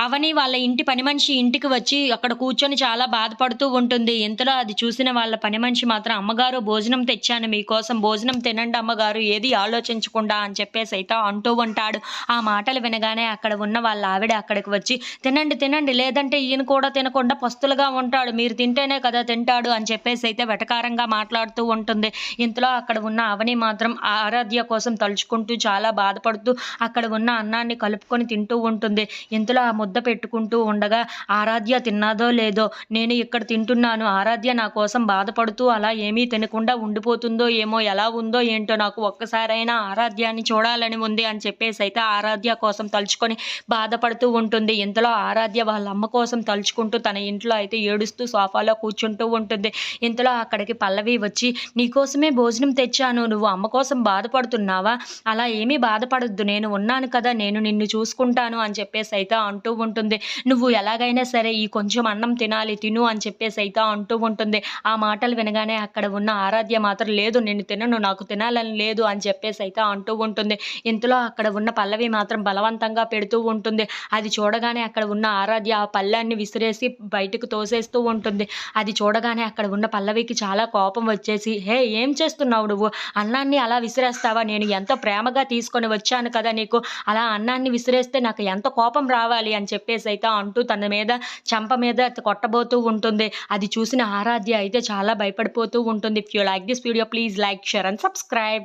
అవని వాళ్ళ ఇంటి పని మనిషి ఇంటికి వచ్చి అక్కడ కూర్చొని చాలా బాధపడుతూ ఉంటుంది. ఇంతలో అది చూసిన వాళ్ళ పని మనిషి మాత్రం అమ్మగారు భోజనం తెచ్చాను మీకోసం భోజనం తినండి అమ్మగారు ఏది ఆలోచించకుండా అని చెప్పేసి అయితే అంటూ ఉంటాడు. ఆ మాటలు వినగానే అక్కడ ఉన్న వాళ్ళ ఆవిడ అక్కడికి వచ్చి తినండి తినండి లేదంటే ఈయన కూడా తినకుండా పస్తులుగా ఉంటాడు. మీరు తింటేనే కదా తింటాడు అని చెప్పేసి అయితే వెటకారంగా మాట్లాడుతూ ఉంటుంది. ఇంతలో అక్కడ ఉన్న అవని మాత్రం ఆ ఆరాధ్య కోసం తలుచుకుంటూ చాలా బాధపడుతూ అక్కడ ఉన్న అన్నాన్ని కలుపుకొని తింటూ ఉంటుంది. ఇంతలో ఆ ముద్ద పెట్టుకుంటూ ఉండగా ఆరాధ్య తిన్నాదో లేదో? నేను ఇక్కడ తింటున్నాను. ఆరాధ్య నా కోసం బాధపడుతూ అలా ఏమీ తినకుండా ఉండిపోతుందో ఏమో ఎలా ఉందో ఏంటో నాకు ఒక్కసారైనా ఆరాధ్యాన్ని చూడాలని ఉంది అని చెప్పేసి అయితే ఆరాధ్య కోసం తలుచుకొని బాధపడుతూ ఉంటుంది. ఇంతలో ఆరాధ్య వాళ్ళ అమ్మ కోసం తలుచుకుంటూ తన ఇంట్లో అయితే ఏడుస్తూ సోఫాలో కూర్చుంటూ ఉంటుంది. ఇంతలో అక్కడికి పల్లవి వచ్చి నీకోసమే భోజనం తెచ్చాను. నువ్వు అమ్మ కోసం బాధపడుతున్నావా? అలా ఏమీ బాధపడద్దు. నేను ఉన్నాను కదా. నేను నిన్ను చూసుకుంటాను అని చెప్పేసి అయితే అంటూ ఉంటుంది. నువ్వు ఎలాగైనా సరే ఈ కొంచెం అన్నం తినాలి తిను అని చెప్పేసి అయితే అంటూ ఉంటుంది. ఆ మాటలు వినగానే అక్కడ ఉన్న ఆరాధ్య మాత్రం లేదు నేను తినను నాకు తినాలని లేదు అని చెప్పేసి అయితే అంటూ ఉంటుంది. ఇంతలో అక్కడ ఉన్న పల్లవి మాత్రం బలవంతంగా పెడుతూ ఉంటుంది. అది చూడగానే అక్కడ ఉన్న ఆరాధ్య ఆ పళ్ళాన్ని విసిరేసి బయటకు తోసేస్తూ ఉంటుంది. అది చూడగానే అక్కడ ఉన్న పల్లవికి చాలా కోపం వచ్చేసి హే ఏం చేస్తున్నావు నువ్వు? అన్నాన్ని అలా విసిరేస్తావా? నేను ఎంతో ప్రేమగా తీసుకొని వచ్చాను కదా నీకు. అలా అన్నాన్ని విసిరేస్తే నాకు ఎంత కోపం రావాలి అని అని చెప్పేసి అయితే అంటూ తన మీద చంప మీద కొట్టబోతూ ఉంటుంది. అది చూసిన ఆరాధ్య అయితే చాలా భయపడిపోతూ ఉంటుంది. If you like this video please like share and subscribe